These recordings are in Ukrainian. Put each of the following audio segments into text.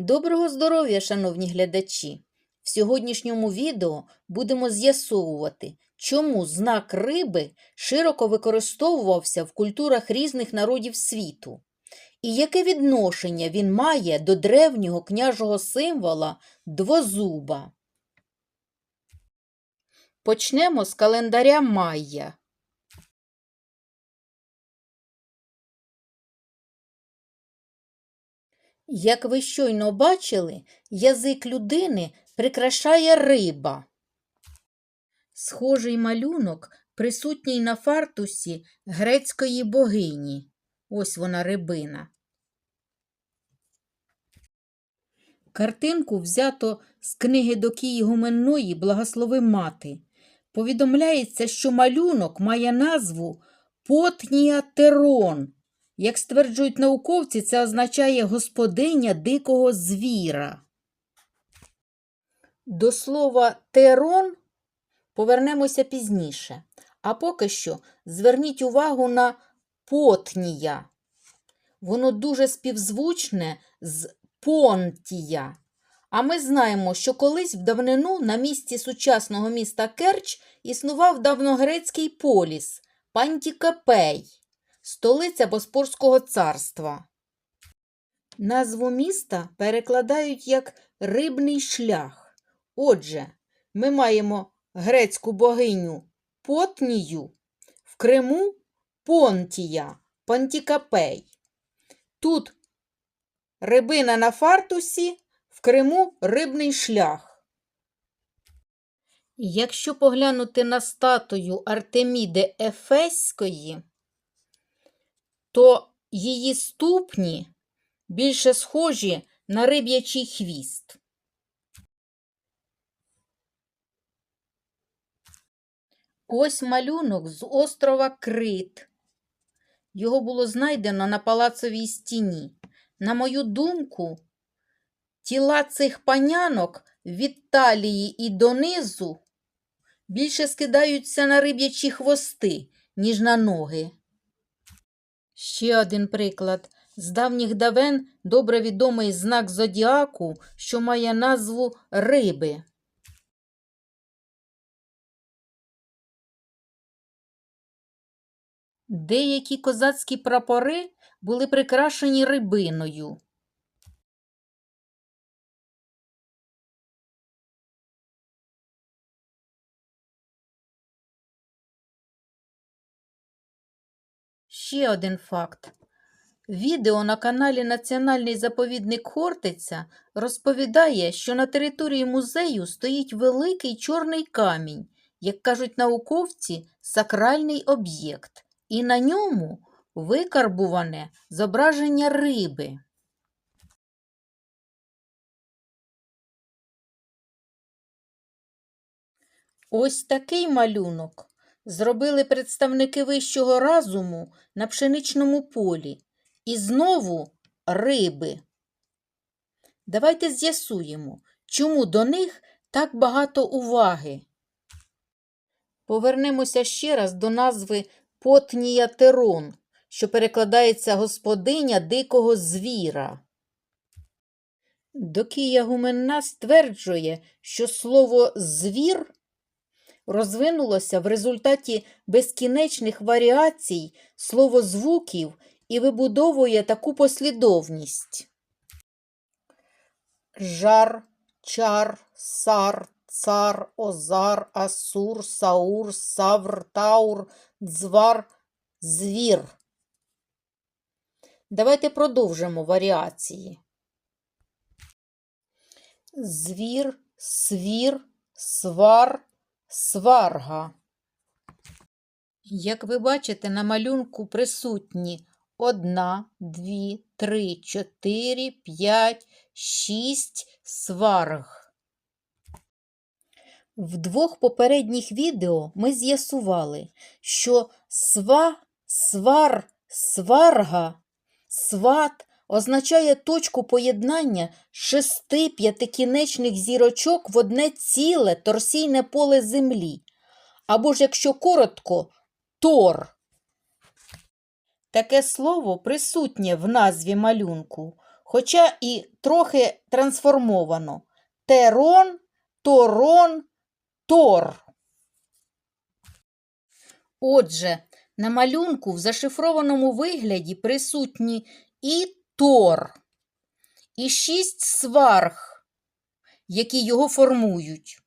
Доброго здоров'я, шановні глядачі! В сьогоднішньому відео будемо з'ясовувати, чому знак риби широко використовувався в культурах різних народів світу, і яке відношення він має до древнього княжого символа двозуба. Почнемо з календаря Майя. Як ви щойно бачили, язик людини прикрашає риба. Схожий малюнок присутній на фартусі грецької богині. Ось вона рибина. Картинку взято з книги Докії Гуменної Благослови мати. Повідомляється, що малюнок має назву Потніатерон. Як стверджують науковці, це означає господиня дикого звіра. До слова терон повернемося пізніше. А поки що зверніть увагу на потнія. Воно дуже співзвучне з понтія. А ми знаємо, що колись в давнину на місці сучасного міста Керч існував давногрецький поліс Пантікапей, столиця Боспорського царства. Назву міста перекладають як рибний шлях. Отже, ми маємо грецьку богиню Потнію, в Криму Понтія, Пантікапей. Тут рибина на фартусі, в Криму рибний шлях. Якщо поглянути на статую Артеміди Ефеської, то її ступні більше схожі на риб'ячий хвіст. Ось малюнок з острова Крит. Його було знайдено на палацовій стіні. На мою думку, тіла цих панянок від талії і донизу більше скидаються на риб'ячі хвости, ніж на ноги. Ще один приклад. З давніх давен добре відомий знак зодіаку, що має назву риби. Деякі козацькі прапори були прикрашені рибиною. Ще один факт. Відео на каналі Національний заповідник Хортиця розповідає, що на території музею стоїть великий чорний камінь, як кажуть науковці, сакральний об'єкт, і на ньому викарбуване зображення риби. Ось такий малюнок зробили представники вищого разуму на пшеничному полі. І знову риби. Давайте з'ясуємо, чому до них так багато уваги. Повернемося ще раз до назви Потніятерон, що перекладається господиня дикого звіра. Докія Гуменна стверджує, що слово звір розвинулося в результаті безкінечних варіацій словозвуків і вибудовує таку послідовність. Жар, чар, сар, цар, озар, асур, саур, савр, таур, дзвар, звір. Давайте продовжимо варіації. Звір, свір, свар, сварга. Як ви бачите, на малюнку присутні одна, дві, три, чотири, п'ять, шість сварг. В двох попередніх відео ми з'ясували, що сва, свар, сварга, сват означає точку поєднання шести п'ятикінечних зірочок в одне ціле торсійне поле землі. Або ж, якщо коротко, тор. Таке слово присутнє в назві малюнку, хоча і трохи трансформовано. Терон, торон, тор. Отже, на малюнку в зашифрованому вигляді присутні і тор, і шість сварг, які його формують.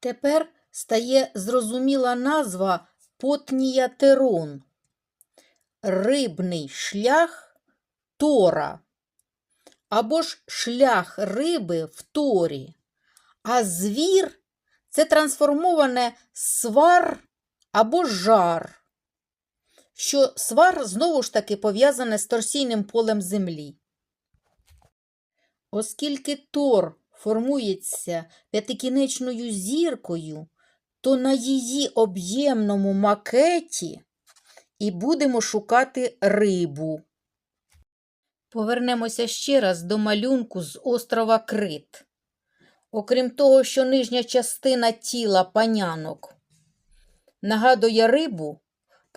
Тепер стає зрозуміла назва Потніятерон – рибний шлях Тора. Або ж шлях риби в Торі, а звір – це трансформоване свар або жар, що свар знову ж таки пов'язане з торсійним полем землі. Оскільки Тор формується п'ятикінечною зіркою, то на її об'ємному макеті і будемо шукати рибу. Повернемося ще раз до малюнку з острова Крит. Окрім того, що нижня частина тіла панянок нагадує рибу,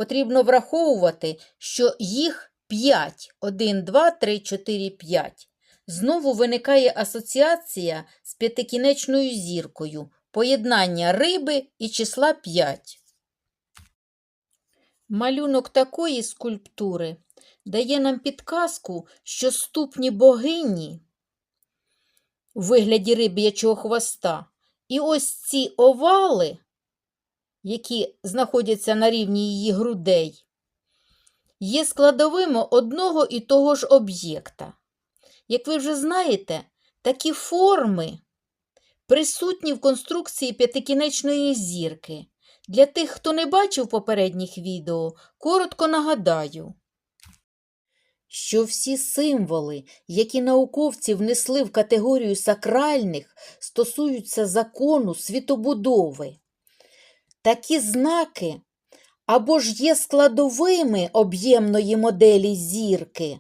потрібно враховувати, що їх 5. 1, 2, 3, 4, 5. Знову виникає асоціація з п'ятикінечною зіркою, поєднання риби і числа 5. Малюнок такої скульптури дає нам підказку, що ступні богині у вигляді риб'ячого хвоста і ось ці овали, які знаходяться на рівні її грудей, є складовими одного і того ж об'єкта. Як ви вже знаєте, такі форми присутні в конструкції п'ятикінечної зірки. Для тих, хто не бачив попередніх відео, коротко нагадаю, що всі символи, які науковці внесли в категорію сакральних, стосуються закону світобудови. Такі знаки або ж є складовими об'ємної моделі зірки,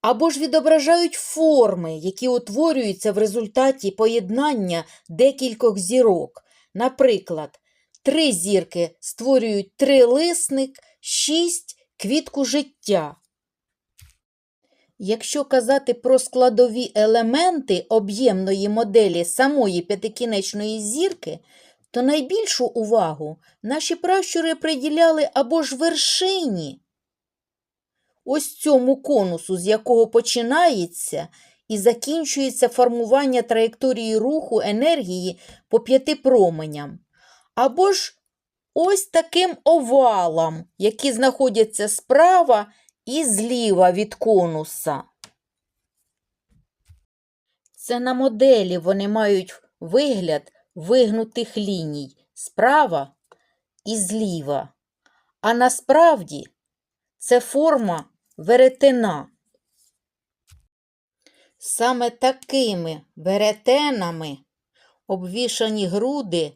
або ж відображають форми, які утворюються в результаті поєднання декількох зірок. Наприклад, три зірки створюють трилисник, шість квітку життя. Якщо казати про складові елементи об'ємної моделі самої п'ятикінечної зірки, то найбільшу увагу наші пращури приділяли або ж вершині, ось цьому конусу, з якого починається і закінчується формування траєкторії руху енергії по п'яти променям, або ж ось таким овалам, які знаходяться справа і зліва від конуса. Це на моделі вони мають вигляд вигнутих ліній справа і зліва. А насправді це форма веретена. Саме такими веретенами обвішані груди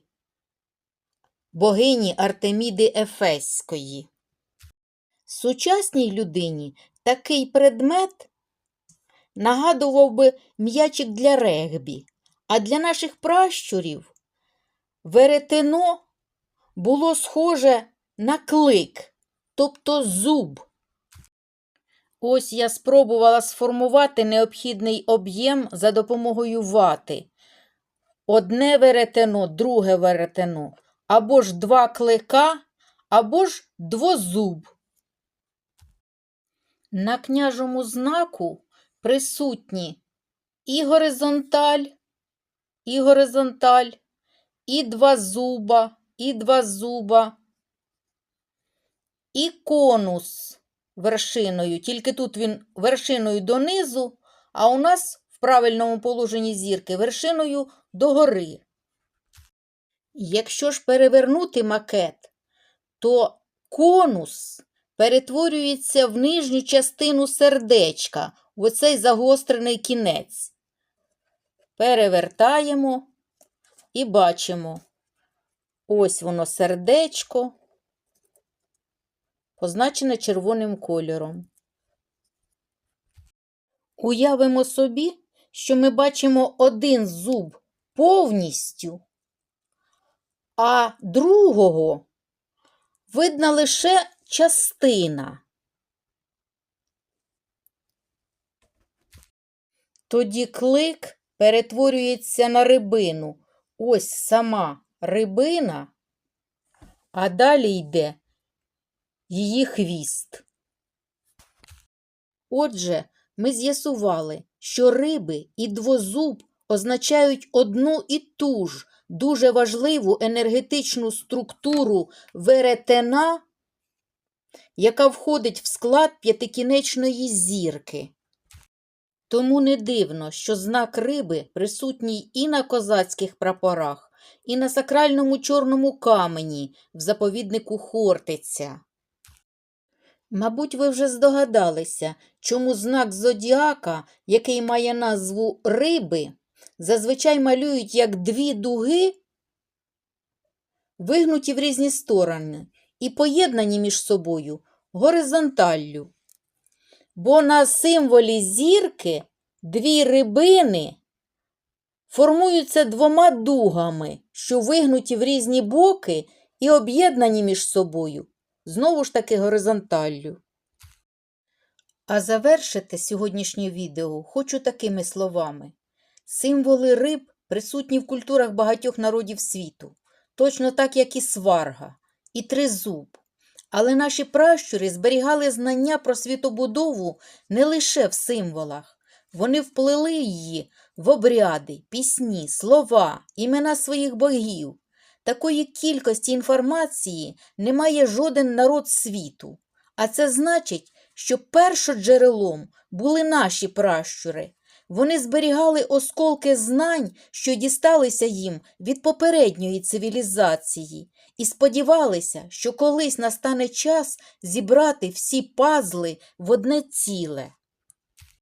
богині Артеміди Ефеської. Сучасній людині такий предмет нагадував би м'ячик для регбі, а для наших пращурів веретено було схоже на клик, тобто зуб. Ось я спробувала сформувати необхідний об'єм за допомогою вати. Одне веретено, друге веретено, або ж два клика, або ж двозуб. На княжому знаку присутні і горизонталь, і горизонталь, і два зуба, і два зуба, і конус вершиною. Тільки тут він вершиною донизу, а у нас в правильному положенні зірки вершиною догори. Якщо ж перевернути макет, то конус перетворюється в нижню частину сердечка, в оцей загострений кінець. Перевертаємо і бачимо. Ось воно сердечко, позначене червоним кольором. Уявимо собі, що ми бачимо один зуб повністю, а другого видна лише частина. Тоді клик перетворюється на рибину. Ось сама рибина, а далі йде її хвіст. Отже, ми з'ясували, що риби і двозуб означають одну і ту ж дуже важливу енергетичну структуру веретена, яка входить в склад п'ятикінечної зірки. Тому не дивно, що знак риби присутній і на козацьких прапорах, і на сакральному чорному камені в заповіднику Хортиця. Мабуть, ви вже здогадалися, чому знак зодіака, який має назву риби, зазвичай малюють як дві дуги, вигнуті в різні сторони і поєднані між собою горизонталлю. Бо на символі зірки дві рибини формуються двома дугами, що вигнуті в різні боки і об'єднані між собою, знову ж таки горизонталлю. А завершити сьогоднішнє відео хочу такими словами. Символи риб присутні в культурах багатьох народів світу, точно так, як і сварга, і тризуб. Але наші пращури зберігали знання про світобудову не лише в символах. Вони вплели її в обряди, пісні, слова, імена своїх богів. Такої кількості інформації не має жоден народ світу. А це значить, що першоджерелом були наші пращури. Вони зберігали осколки знань, що дісталися їм від попередньої цивілізації, і сподівалися, що колись настане час зібрати всі пазли в одне ціле.